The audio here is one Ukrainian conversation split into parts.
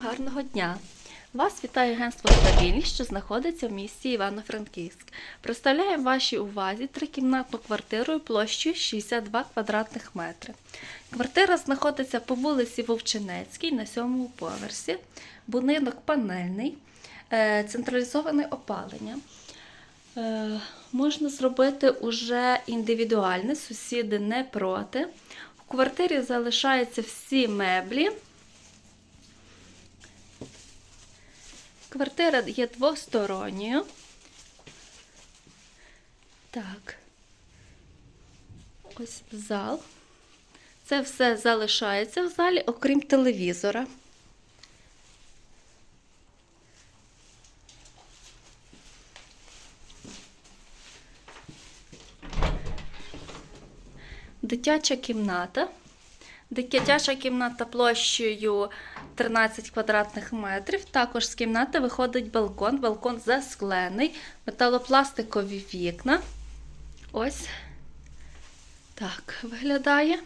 Гарного дня! Вас вітає агентство Стабільність, що знаходиться в місті Івано-Франківськ. Представляємо вашій увазі трикімнатну квартиру площею 62 квадратних метри. Квартира знаходиться по вулиці Вовчинецькій на сьомому поверсі. Будинок панельний, е, централізоване опалення. Е, Можна зробити уже індивідуальне, сусіди не проти. В квартирі залишаються всі меблі. Квартира є двосторонньою. Так. Ось зал. Це все залишається в залі, окрім телевізора. Дитяча кімната. Дитяча кімната площею 13 квадратних метрів. Також з кімнати виходить балкон. Балкон засклений, металопластикові вікна. Ось так виглядає.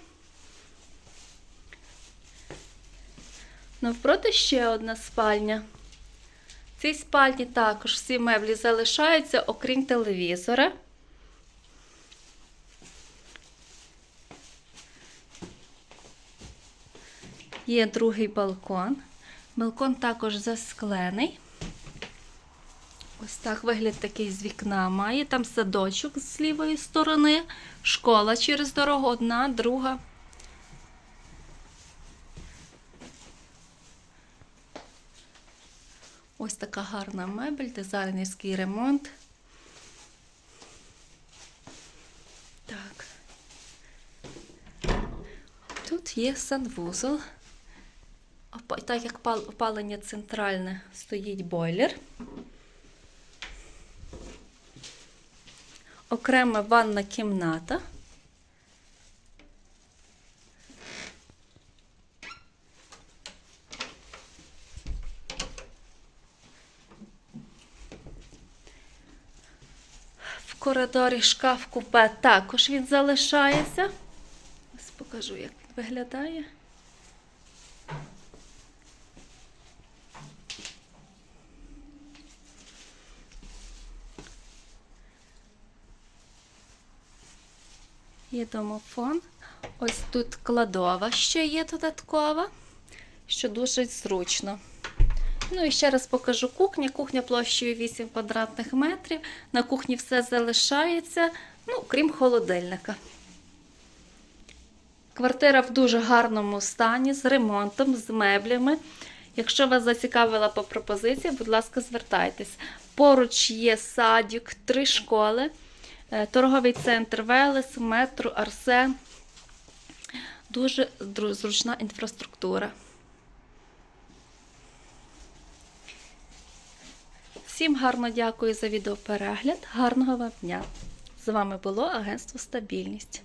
Навпроти ще одна спальня. В цій спальні також всі меблі залишаються, окрім телевізора. Є другий балкон. Балкон також засклений. Ось так вигляд такий з вікна має. Там садочок з лівої сторони, школа через дорогу, одна, друга. Ось така гарна мебель, дизайнерський ремонт. Так. Тут є санвузол. Так як опалення центральне стоїть бойлер. Окрема ванна кімната. В коридорі шкаф купе також він залишається. Ось покажу, як він виглядає. Є домофон. Ось тут кладова ще є додаткова, що дуже зручно. Ну і ще раз покажу кухню. Кухня площею 8 квадратних метрів. На кухні все залишається, ну, крім холодильника. Квартира в дуже гарному стані, з ремонтом, з меблями. Якщо вас зацікавила по пропозиції, будь ласка, звертайтесь. Поруч є садик, три школи, торговий центр Велес, метро, Арсен. Дуже зручна інфраструктура. Всім гарно дякую за відеоперегляд. Гарного вам дня! З вами було Агентство Стабільність.